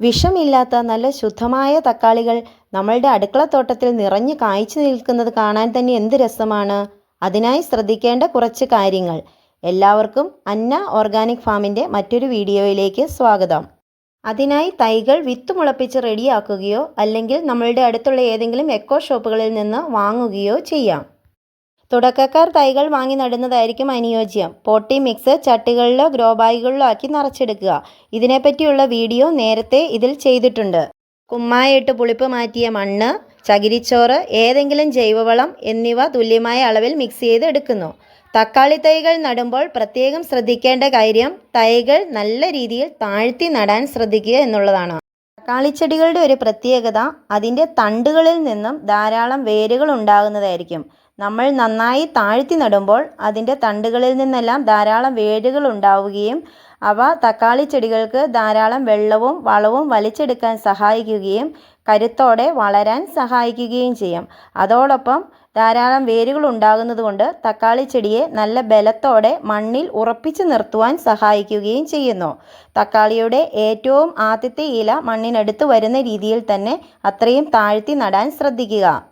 വിഷമില്ലാത്ത നല്ല ശുദ്ധമായ തക്കാളികൾ നമ്മളുടെ അടുക്കളത്തോട്ടത്തിൽ നിറഞ്ഞു കായ്ച്ചു നിൽക്കുന്നത് കാണാൻ തന്നെ എന്ത് രസമാണ്. അതിനായി ശ്രദ്ധിക്കേണ്ട കുറച്ച് കാര്യങ്ങൾ. എല്ലാവർക്കും അന്ന ഓർഗാനിക് ഫാമിന്റെ മറ്റൊരു വീഡിയോയിലേക്ക് സ്വാഗതം. അതിനായി തൈകൾ വിത്ത് മുളപ്പിച്ച് റെഡിയാക്കുകയോ അല്ലെങ്കിൽ നമ്മളുടെ അടുത്തുള്ള ഏതെങ്കിലും എക്കോ ഷോപ്പുകളിൽ നിന്ന് വാങ്ങുകയോ ചെയ്യാം. തുടക്കക്കാർ തൈകൾ വാങ്ങി നടുന്നതായിരിക്കും അനുയോജ്യം. പോട്ടി മിക്സ് ചട്ടികളിലോ ഗ്രോ ബാഗുകളിലോ ആക്കി നിറച്ചെടുക്കുക. ഇതിനെപ്പറ്റിയുള്ള വീഡിയോ നേരത്തെ ഇതിൽ ചെയ്തിട്ടുണ്ട്. കുമ്മായിട്ട് പുളിപ്പ് മാറ്റിയ മണ്ണ് ചകിരിച്ചോറ് ഏതെങ്കിലും ജൈവവളം എന്നിവ തുല്യമായ അളവിൽ മിക്സ് ചെയ്ത് എടുക്കുന്നു. തക്കാളി തൈകൾ നടുമ്പോൾ പ്രത്യേകം ശ്രദ്ധിക്കേണ്ട കാര്യം തൈകൾ നല്ല രീതിയിൽ താഴ്ത്തി നടാൻ ശ്രദ്ധിക്കുക എന്നുള്ളതാണ്. തക്കാളിച്ചെടികളുടെ ഒരു പ്രത്യേകത അതിന്റെ തണ്ടുകളിൽ നിന്നും ധാരാളം വേരുകൾ ഉണ്ടാകുന്നതായിരിക്കും. നമ്മൾ നന്നായി താഴ്ത്തി നടുമ്പോൾ അതിന്റെ തണ്ടുകളിൽ നിന്നെല്ലാം ധാരാളം വേരുകൾ ഉണ്ടാവുകയും അവ തക്കാളി ചെടികൾക്ക് ധാരാളം വെള്ളവും വളവും വലിച്ചെടുക്കാൻ സഹായിക്കുകയും കരുത്തോടെ വളരാൻ സഹായിക്കുകയും ചെയ്യും. അതോടൊപ്പം ധാരാളം വേരുകൾ ഉണ്ടാകുന്നതുകൊണ്ട് തക്കാളി ചെടിയെ നല്ല ബലത്തോടെ മണ്ണിൽ ഉറപ്പിച്ചു നിർത്തുവാൻ സഹായിക്കുകയും ചെയ്യുന്നു. തക്കാളിയുടെ ഏറ്റവും ആദ്യത്തെ ഇല മണ്ണിനടുത്ത് വരുന്ന രീതിയിൽ തന്നെ അത്രയും താഴ്ത്തി നടാൻ ശ്രദ്ധിക്കുക.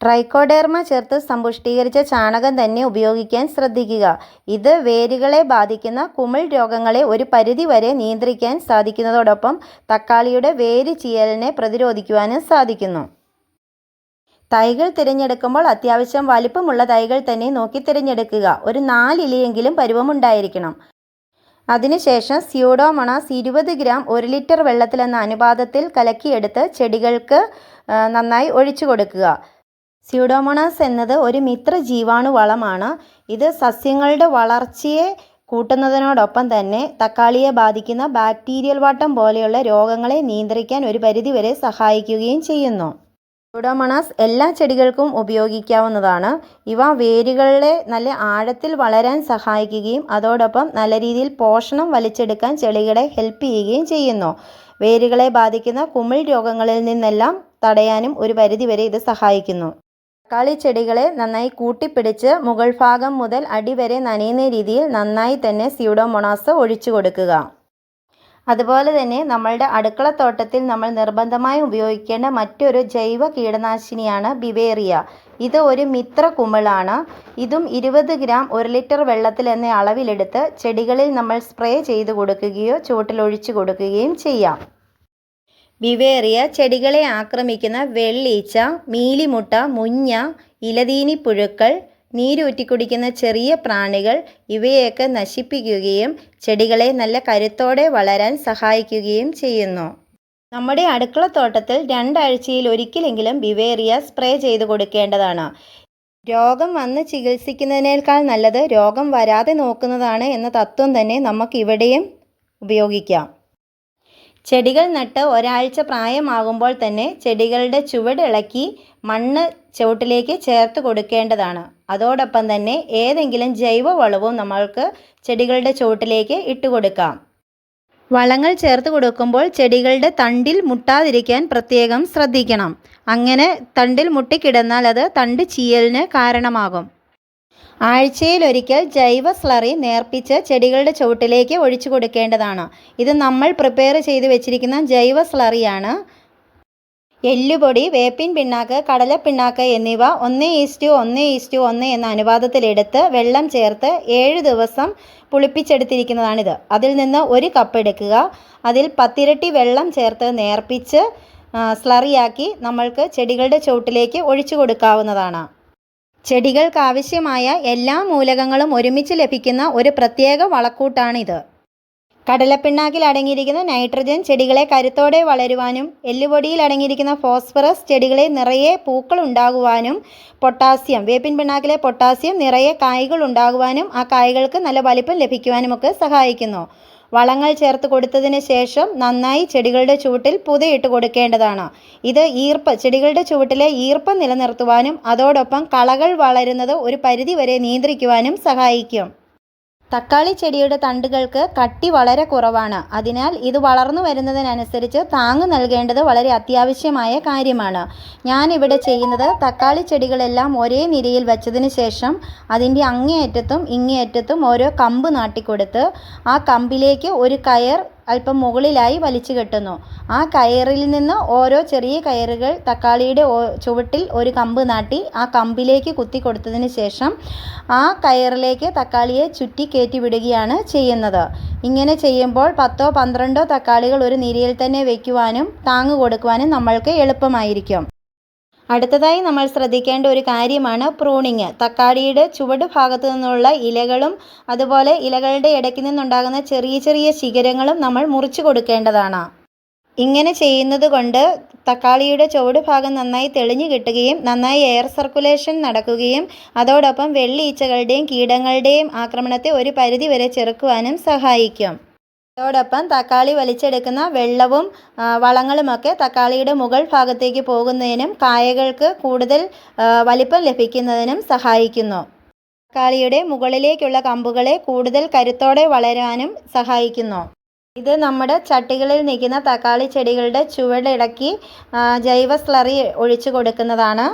ട്രൈക്കോഡെർമ ചേർത്ത് സമ്പുഷ്ടീകരിച്ച ചാണകം തന്നെ ഉപയോഗിക്കാൻ ശ്രദ്ധിക്കുക. ഇത് വേരുകളെ ബാധിക്കുന്ന കുമിൾ രോഗങ്ങളെ ഒരു പരിധി വരെ നിയന്ത്രിക്കാൻ സാധിക്കുന്നതോടൊപ്പം തക്കാളിയുടെ വേര് ചീയലിനെ പ്രതിരോധിക്കുവാനും സാധിക്കുന്നു. തൈകൾ തിരഞ്ഞെടുക്കുമ്പോൾ അത്യാവശ്യം വലിപ്പമുള്ള തൈകൾ തന്നെ നോക്കി തിരഞ്ഞെടുക്കുക. ഒരു നാലിലയെങ്കിലും പരുവമുണ്ടായിരിക്കണം. അതിനുശേഷം സ്യൂഡോമോണാസ് ഇരുപത് ഗ്രാം ഒരു ലിറ്റർ വെള്ളത്തിലെന്ന അനുപാതത്തിൽ കലക്കിയെടുത്ത് ചെടികൾക്ക് നന്നായി ഒഴിച്ചു കൊടുക്കുക. സ്യൂഡോമോണാസ് എന്നത് ഒരു മിത്ര ജീവാണു വളമാണ് ഇത് സസ്യങ്ങളുടെ വളർച്ചയെ കൂട്ടുന്നതിനോടൊപ്പം തന്നെ തക്കാളിയെ ബാധിക്കുന്ന ബാക്ടീരിയൽ വാട്ടം പോലെയുള്ള രോഗങ്ങളെ നിയന്ത്രിക്കാൻ ഒരു പരിധിവരെ സഹായിക്കുകയും ചെയ്യുന്നു. സ്യൂഡോമോണാസ് എല്ലാ ചെടികൾക്കും ഉപയോഗിക്കാവുന്നതാണ്. ഇവ വേരുകളെ നല്ല ആഴത്തിൽ വളരാൻ സഹായിക്കുകയും അതോടൊപ്പം നല്ല രീതിയിൽ പോഷണം വലിച്ചെടുക്കാൻ ചെടികളെ ഹെൽപ്പ് ചെയ്യുകയും ചെയ്യുന്നു. വേരുകളെ ബാധിക്കുന്ന കുമിൾ രോഗങ്ങളിൽ നിന്നെല്ലാം തടയാനും ഒരു പരിധിവരെ ഇത് സഹായിക്കുന്നു. തക്കാളി ചെടികളെ നന്നായി കൂട്ടിപ്പിടിച്ച് മുകൾ ഭാഗം മുതൽ അടിവരെ നനയുന്ന രീതിയിൽ നന്നായി തന്നെ സ്യൂഡോമോണാസ് ഒഴിച്ചു കൊടുക്കുക. അതുപോലെ തന്നെ നമ്മളുടെ അടുക്കളത്തോട്ടത്തിൽ നമ്മൾ നിർബന്ധമായും ഉപയോഗിക്കേണ്ട മറ്റൊരു ജൈവ കീടനാശിനിയാണ് ബിവേറിയ. ഇത് ഒരു മിത്ര കുമിളാണ്. ഇതും ഇരുപത് ഗ്രാം ഒരു ലിറ്റർ വെള്ളത്തിൽ എന്ന അളവിലെടുത്ത് ചെടികളിൽ നമ്മൾ സ്പ്രേ ചെയ്ത് കൊടുക്കുകയോ ചുവട്ടിലൊഴിച്ചു കൊടുക്കുകയും ചെയ്യാം. ബിവേറിയ ചെടികളെ ആക്രമിക്കുന്ന വെള്ളീച്ച മീലിമുട്ട മുഞ്ഞ ഇലതീനിപ്പുഴുക്കൾ നീരൂറ്റി കുടിക്കുന്ന ചെറിയ പ്രാണികൾ ഇവയൊക്കെ നശിപ്പിക്കുകയും ചെടികളെ നല്ല കരുത്തോടെ വളരാൻ സഹായിക്കുകയും ചെയ്യുന്നു. നമ്മുടെ അടുക്കളത്തോട്ടത്തിൽ രണ്ടാഴ്ചയിൽ ഒരിക്കലെങ്കിലും ബിവേറിയ സ്പ്രേ ചെയ്ത് കൊടുക്കേണ്ടതാണ്. രോഗം വന്ന് ചികിത്സിക്കുന്നതിനേക്കാൾ നല്ലത് രോഗം വരാതെ നോക്കുന്നതാണ് എന്ന തത്വം തന്നെ നമുക്കിവിടെയും ഉപയോഗിക്കാം. ചെടികൾ നട്ട് ഒരാഴ്ച പ്രായമാകുമ്പോൾ തന്നെ ചെടികളുടെ ചുവട് ഇളക്കി മണ്ണ് ചുവട്ടിലേക്ക് ചേർത്ത് കൊടുക്കേണ്ടതാണ്. അതോടൊപ്പം തന്നെ ഏതെങ്കിലും ജൈവവളവും നമ്മൾക്ക് ചെടികളുടെ ചുവട്ടിലേക്ക് ഇട്ട് കൊടുക്കാം. വളങ്ങൾ ചേർത്ത് കൊടുക്കുമ്പോൾ ചെടികളുടെ തണ്ടിൽ മുട്ടാതിരിക്കാൻ പ്രത്യേകം ശ്രദ്ധിക്കണം. അങ്ങനെ തണ്ടിൽ മുട്ടിക്കിടന്നാൽ അത് തണ്ട് ചീയലിന് കാരണമാകും. ആഴ്ചയിലൊരിക്കൽ ജൈവ സ്ലറി നേർപ്പിച്ച് ചെടികളുടെ ചുവട്ടിലേക്ക് ഒഴിച്ചു കൊടുക്കേണ്ടതാണ്. ഇത് നമ്മൾ പ്രിപ്പയർ ചെയ്ത് വെച്ചിരിക്കുന്ന ജൈവ സ്ലറിയാണ് എല്ലുപൊടി വേപ്പിൻ പിണ്ണാക്ക് കടല പിണ്ണാക്ക് എന്നിവ ഒന്ന് ഈസ്റ്റു ഒന്ന് ഈസ്റ്റു ഒന്ന് എന്ന അനുപാതത്തിലെടുത്ത് വെള്ളം ചേർത്ത് ഏഴ് ദിവസം പുളിപ്പിച്ചെടുത്തിരിക്കുന്നതാണിത്. അതിൽ നിന്ന് ഒരു കപ്പ് എടുക്കുക. അതിൽ പത്തിരട്ടി വെള്ളം ചേർത്ത് നേർപ്പിച്ച് സ്ലറിയാക്കി നമ്മൾക്ക് ചെടികളുടെ ചുവട്ടിലേക്ക് ഒഴിച്ചു കൊടുക്കാവുന്നതാണ്. ചെടികൾക്ക് ആവശ്യമായ എല്ലാ മൂലകങ്ങളും ഒരുമിച്ച് ലഭിക്കുന്ന ഒരു പ്രത്യേക വളക്കൂട്ടാണിത്. കടലപ്പിണ്ണാക്കിൽ അടങ്ങിയിരിക്കുന്ന നൈട്രജൻ ചെടികളെ കരുത്തോടെ വളരുവാനും എല്ലുപൊടിയിൽ അടങ്ങിയിരിക്കുന്ന ഫോസ്ഫറസ് ചെടികളെ നിറയെ പൂക്കൾ ഉണ്ടാകുവാനും പൊട്ടാസ്യം വേപ്പിൻ പിണ്ണാക്കിലെ പൊട്ടാസ്യം നിറയെ കായ്കൾ ഉണ്ടാകുവാനും ആ കായ്കൾക്ക് നല്ല വലിപ്പം ലഭിക്കുവാനുമൊക്കെ സഹായിക്കുന്നു. വളങ്ങൾ ചേർത്ത് കൊടുത്തതിന് ശേഷം നന്നായി ചെടികളുടെ ചുവട്ടിൽ പുതയിട്ട് കൊടുക്കേണ്ടതാണ്. ഇത് ഈർപ്പ് ചെടികളുടെ ചുവട്ടിലെ ഈർപ്പം നിലനിർത്തുവാനും അതോടൊപ്പം കളകൾ വളരുന്നത് ഒരു പരിധി വരെ നിയന്ത്രിക്കുവാനും സഹായിക്കും. തക്കാളി ചെടിയുടെ തണ്ടുകൾക്ക് കട്ടി വളരെ കുറവാണ്. അതിനാൽ ഇത് വളർന്നു വരുന്നതിനനുസരിച്ച് താങ്ങ് നൽകേണ്ടത് വളരെ അത്യാവശ്യമായ കാര്യമാണ്. ഞാനിവിടെ ചെയ്യുന്നത് തക്കാളി ചെടികളെല്ലാം ഒരേ നിരയിൽ വെച്ചതിന് ശേഷം അതിന്റെ അങ്ങേയറ്റത്തും ഇങ്ങേയറ്റത്തും ഓരോ കമ്പ് നാട്ടിക്കൊടുത്ത് ആ കമ്പിലേക്ക് ഒരു കയർ അല്പം മുകളിലായി വലിച്ചു കെട്ടുന്നു. ആ കയറിൽ നിന്ന് ഓരോ ചെറിയ കയറുകൾ തക്കാളിയുടെ ചുവട്ടിൽ ഒരു കമ്പ് നാട്ടി ആ കമ്പിലേക്ക് കുത്തി കൊടുത്തതിന് ശേഷം ആ കയറിലേക്ക് തക്കാളിയെ ചുറ്റി കയറ്റി വിടുകയാണ് ചെയ്യുന്നത്. ഇങ്ങനെ ചെയ്യുമ്പോൾ പത്തോ പന്ത്രണ്ടോ തക്കാളികൾ ഒരു നിരയിൽ തന്നെ വയ്ക്കുവാനും താങ്ങ് കൊടുക്കുവാനും നമ്മൾക്ക് എളുപ്പമായിരിക്കും. അടുത്തതായി നമ്മൾ ശ്രദ്ധിക്കേണ്ട ഒരു കാര്യമാണ് പ്രൂണിങ്. തക്കാളിയുടെ ചുവട് ഭാഗത്തു നിന്നുള്ള ഇലകളും അതുപോലെ ഇലകളുടെ ഇടയ്ക്ക് നിന്നുണ്ടാകുന്ന ചെറിയ ചെറിയ ശിഖരങ്ങളും നമ്മൾ മുറിച്ചു കൊടുക്കേണ്ടതാണ്. ഇങ്ങനെ ചെയ്യുന്നത് കൊണ്ട് തക്കാളിയുടെ ചുവട് ഭാഗം നന്നായി തെളിഞ്ഞു കിട്ടുകയും നന്നായി എയർ സർക്കുലേഷൻ നടക്കുകയും അതോടൊപ്പം വെള്ളീച്ചകളുടെയും കീടങ്ങളുടെയും ആക്രമണത്തെ ഒരു പരിധി വരെ ചെറുക്കുവാനും സഹായിക്കും. അതോടൊപ്പം തക്കാളി വലിച്ചെടുക്കുന്ന വെള്ളവും വളങ്ങളുമൊക്കെ തക്കാളിയുടെ മുകൾ ഭാഗത്തേക്ക് പോകുന്നതിനും കായകൾക്ക് കൂടുതൽ വലിപ്പം ലഭിക്കുന്നതിനും സഹായിക്കുന്നു. തക്കാളിയുടെ മുകളിലേക്കുള്ള കമ്പുകളെ കൂടുതൽ കരുത്തോടെ വളരാനും സഹായിക്കുന്നു. ഇത് നമ്മുടെ ചട്ടികളിൽ നിൽക്കുന്ന തക്കാളി ചെടികളുടെ ചുവടിടക്കി ആ, ജൈവ സ്ലറി ഒഴിച്ചു കൊടുക്കുന്നതാണ്.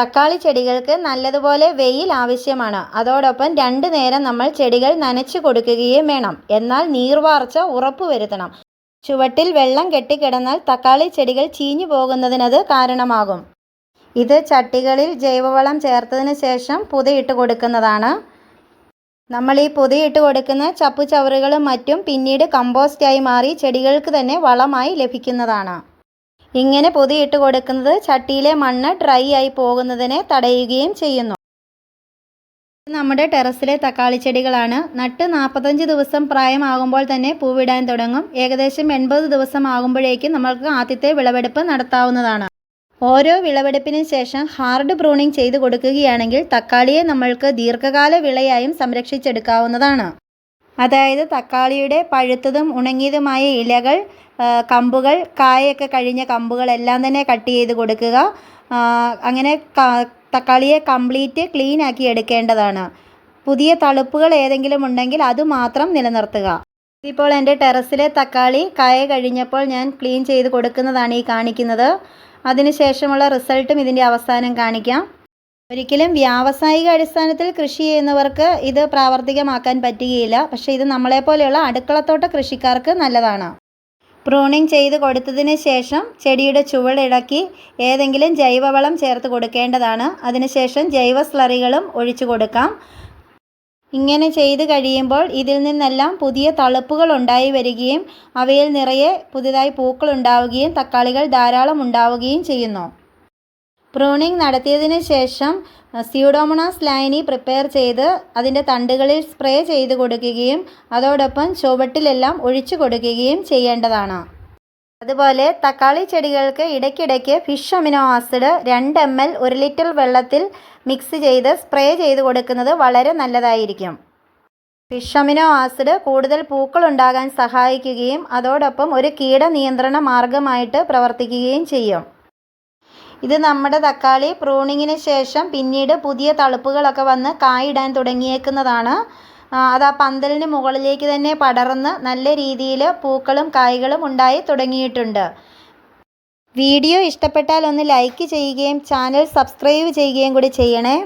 തക്കാളി ചെടികൾക്ക് നല്ലതുപോലെ വെയിൽ ആവശ്യമാണ്. അതോടൊപ്പം രണ്ടു നേരം നമ്മൾ ചെടികൾ നനച്ചു കൊടുക്കുകയും വേണം. എന്നാൽ നീർവാർച്ച ഉറപ്പുവരുത്തണം ചുവട്ടിൽ വെള്ളം കെട്ടിക്കിടന്നാൽ തക്കാളി ചെടികൾ ചീഞ്ഞു പോകുന്നതിനത് കാരണമാകും. ഇത് ചട്ടികളിൽ ജൈവവളം ചേർത്തതിന് ശേഷം പുതയിട്ട് കൊടുക്കുന്നതാണ്. നമ്മൾ ഈ പുതയിട്ട് കൊടുക്കുന്ന ചപ്പുചവറുകളും മറ്റും പിന്നീട് കമ്പോസ്റ്റായി മാറി ചെടികൾക്ക് തന്നെ വളമായി ലഭിക്കുന്നതാണ്. ഇങ്ങനെ പൊതിയിട്ട് കൊടുക്കുന്നത് ചട്ടിയിലെ മണ്ണ് ഡ്രൈ ആയി പോകുന്നതിനെ തടയുകയും ചെയ്യുന്നു. നമ്മുടെ ടെറസിലെ തക്കാളി ചെടികളാണ്. നട്ട് നാൽപ്പത്തഞ്ച് ദിവസം പ്രായമാകുമ്പോൾ തന്നെ പൂവിടാൻ തുടങ്ങും. ഏകദേശം എൺപത് ദിവസം ആകുമ്പോഴേക്കും നമ്മൾക്ക് ആദ്യത്തെ വിളവെടുപ്പ് നടത്താവുന്നതാണ്. ഓരോ വിളവെടുപ്പിനും ശേഷം ഹാർഡ് പ്രൂണിംഗ് ചെയ്തു കൊടുക്കുകയാണെങ്കിൽ തക്കാളിയെ നമ്മൾക്ക് ദീർഘകാല വിളയായും സംരക്ഷിച്ചെടുക്കാവുന്നതാണ്. അതായത് തക്കാളിയുടെ പഴുത്തതും ഉണങ്ങിയതുമായ ഇലകൾ കമ്പുകൾ കായൊക്കെ കഴിഞ്ഞ കമ്പുകളെല്ലാം തന്നെ കട്ട് ചെയ്ത് കൊടുക്കുക. അങ്ങനെ തക്കാളിയെ കംപ്ലീറ്റ് ക്ലീൻ ആക്കി എടുക്കേണ്ടതാണ്. പുതിയ തളുപ്പുകൾ ഏതെങ്കിലും ഉണ്ടെങ്കിൽ അത് മാത്രം നിലനിർത്തുക. ഇപ്പോൾ എന്റെ ടെറസിലെ തക്കാളി കായ കഴിഞ്ഞപ്പോൾ ഞാൻ ക്ലീൻ ചെയ്ത് കൊടുക്കുന്നതാണ് ഈ കാണിക്കുന്നത്. അതിനുശേഷമുള്ള റിസൾട്ടും ഇതിന്റെ അവസാനം കാണിക്കാം. ഒരിക്കലും വ്യാവസായിക അടിസ്ഥാനത്തിൽ കൃഷി ചെയ്യുന്നവർക്ക് ഇത് പ്രാവർത്തികമാക്കാൻ പറ്റുകയില്ല. പക്ഷേ ഇത് നമ്മളെപ്പോലെയുള്ള അടുക്കളത്തോട്ട കൃഷിക്കാർക്ക് നല്ലതാണ്. പ്രൂണിങ് ചെയ്ത് കൊടുത്തതിന് ശേഷം ചെടിയുടെ ചുവടിളക്കി ഏതെങ്കിലും ജൈവവളം ചേർത്ത് കൊടുക്കേണ്ടതാണ്. അതിനുശേഷം ജൈവ സ്ലറികളും ഒഴിച്ചു കൊടുക്കാം. ഇങ്ങനെ ചെയ്ത് കഴിയുമ്പോൾ ഇതിൽ നിന്നെല്ലാം പുതിയ തളുപ്പുകൾ ഉണ്ടായി വരികയും അവയിൽ നിറയെ പുതുതായി പൂക്കൾ ഉണ്ടാവുകയും തക്കാളികൾ ധാരാളം ഉണ്ടാവുകയും ചെയ്യുന്നു. പ്രൂണിംഗ് നടത്തിയതിന് ശേഷം സ്യൂഡോമോണാസ് ലൈനി പ്രിപ്പയർ ചെയ്ത് അതിന്റെ തണ്ടുകളിൽ സ്പ്രേ ചെയ്ത് കൊടുക്കുകയും അതോടൊപ്പം ചുവട്ടിലെല്ലാം ഒഴിച്ചു കൊടുക്കുകയും ചെയ്യേണ്ടതാണ്. അതുപോലെ തക്കാളി ചെടികൾക്ക് ഇടയ്ക്കിടയ്ക്ക് ഫിഷ് അമിനോ ആസിഡ് രണ്ട് എം എൽ ഒരു ലിറ്റർ വെള്ളത്തിൽ മിക്സ് ചെയ്ത് സ്പ്രേ ചെയ്ത് കൊടുക്കുന്നത് വളരെ നല്ലതായിരിക്കും. ഫിഷ് അമിനോ ആസിഡ് കൂടുതൽ പൂക്കൾ ഉണ്ടാകാൻ സഹായിക്കുകയും അതോടൊപ്പം ഒരു കീടനിയന്ത്രണ മാർഗമായിട്ട് പ്രവർത്തിക്കുകയും ചെയ്യും. ഇത് നമ്മുടെ തക്കാളി പ്രൂണിങ്ങിന് ശേഷം പിന്നീട് പുതിയ തളുപ്പുകളൊക്കെ വന്ന് കായിടാൻ തുടങ്ങിയേക്കുന്നതാണ്. അത് ആ പന്തലിന് മുകളിലേക്ക് തന്നെ പടർന്ന് നല്ല രീതിയിൽ പൂക്കളും കായ്കളും ഉണ്ടായി തുടങ്ങിയിട്ടുണ്ട്. വീഡിയോ ഇഷ്ടപ്പെട്ടാൽ ഒന്ന് ലൈക്ക് ചെയ്യുകയും ചാനൽ സബ്സ്ക്രൈബ് ചെയ്യുകയും കൂടി ചെയ്യണേ.